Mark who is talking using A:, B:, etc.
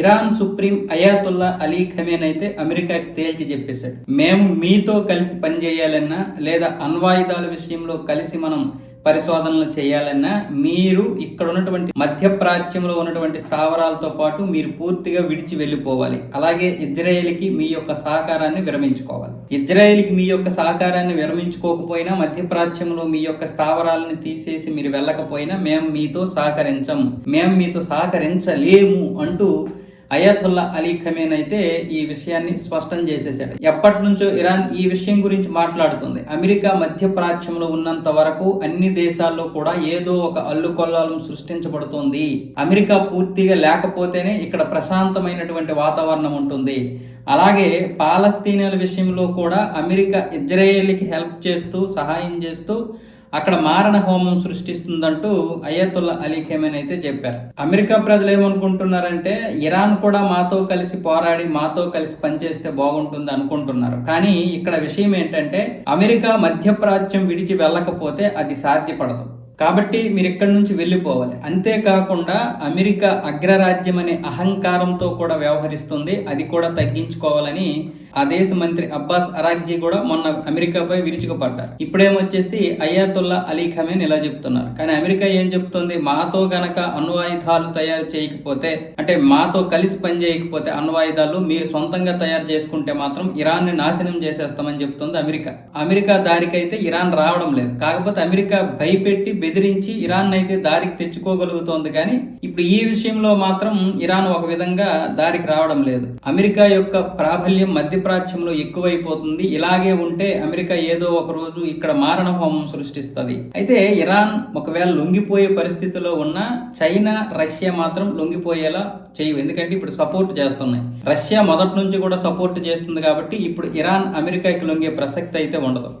A: Iran supreme Ayatollah Ali Khamenei అయితే అమెరికాకి తేల్చి చెప్పేశాడు. మేము మీతో కలిసి పనిచేయాలన్నా లేదా అణ్వాయుధాల విషయంలో కలిసి మనం పరిశోధనలు చేయాలన్నా మీరు ఇక్కడ ఉన్నటువంటి మధ్య ప్రాచ్యంలో ఉన్నటువంటి స్థావరాలతో పాటు మీరు పూర్తిగా విడిచి వెళ్ళిపోవాలి. అలాగే ఇజ్రాయేల్కి మీ యొక్క సహకారాన్ని విరమించుకోవాలి. ఇజ్రాయేల్కి మీ యొక్క సహకారాన్ని విరమించుకోకపోయినా మధ్య ప్రాచ్యంలో మీ యొక్క స్థావరాలను తీసేసి మీరు వెళ్ళకపోయినా మేము మీతో సహకరించం. మేము మీతో సహకరించలేము అంటూ అయాతుల్లా అలీ ఖమేన్ అయితే ఈ విషయాన్ని స్పష్టం చేసేశాడు. ఎప్పటి నుంచో ఇరాన్ ఈ విషయం గురించి మాట్లాడుతుంది. అమెరికా మధ్యప్రాచ్యంలో ఉన్నంత వరకు అన్ని దేశాల్లో కూడా ఏదో ఒక అల్లుకొల్లాలం సృష్టించబడుతోంది. అమెరికా పూర్తిగా లేకపోతేనే ఇక్కడ ప్రశాంతమైనటువంటి వాతావరణం ఉంటుంది. అలాగే పాలస్తీనియల విషయంలో కూడా అమెరికా ఇజ్రాయేల్కి హెల్ప్ చేస్తూ సహాయం చేస్తూ అక్కడ మారణ హోమం సృష్టిస్తుందంటూ అయ్యతుల్లా అలీ ఖేమెన్ అయితే చెప్పారు. అమెరికా ప్రజలు ఏమనుకుంటున్నారంటే ఇరాన్ కూడా మాతో కలిసి పోరాడి మాతో కలిసి పనిచేస్తే బాగుంటుంది అనుకుంటున్నారు. కానీ ఇక్కడ విషయం ఏంటంటే అమెరికా మధ్యప్రాచ్యం విడిచి వెళ్ళకపోతే అది సాధ్యపడదు. కాబట్టి మీరు ఇక్కడి నుంచి వెళ్ళిపోవాలి. అంతేకాకుండా అమెరికా అగ్రరాజ్యం అనే అహంకారంతో కూడా వ్యవహరిస్తుంది. అది కూడా తగ్గించుకోవాలని ఆ దేశ మంత్రి అబ్బాస్ అరాగ్జీ కూడా మొన్న అమెరికాపై విరుచుకుపడ్డారు. ఇప్పుడేమొచ్చేసి అయాతుల్లా అలీ ఖమేన్ ఇలా చెప్తున్నారు. కానీ అమెరికా ఏం చెప్తుంది? మాతో గనక అణ్వాయుధాలు తయారు చేయకపోతే అంటే మాతో కలిసి పనిచేయకపోతే అణ్వాయుధాలు మీరు సొంతంగా తయారు చేసుకుంటే మాత్రం ఇరాన్ని నాశనం చేసేస్తామని చెప్తుంది అమెరికా. అమెరికా దారికైతే ఇరాన్ రావడం లేదు. కాకపోతే అమెరికా భయపెట్టి బెదిరించి ఇరాన్ అయితే దారికి తెచ్చుకోగలుగుతోంది కానీ ఇప్పుడు ఈ విషయంలో మాత్రం ఇరాన్ ఒక విధంగా దారికి రావడం లేదు. అమెరికా యొక్క ప్రాబల్యం మధ్య మధ్యప్రాచ్యంలో ఎక్కువైపోతుంది. ఇలాగే ఉంటే అమెరికా ఏదో ఒక రోజు ఇక్కడ మారణ హోమం సృష్టిస్తుంది. అయితే ఇరాన్ ఒకవేళ లొంగిపోయే పరిస్థితిలో ఉన్న చైనా రష్యా మాత్రం లొంగిపోయేలా చేయవు. ఎందుకంటే ఇప్పుడు సపోర్ట్ చేస్తున్నాయి. రష్యా మొదటి నుంచి కూడా సపోర్ట్ చేస్తుంది కాబట్టి ఇప్పుడు ఇరాన్ అమెరికాకి లొంగే ప్రసక్తి అయితే ఉండదు.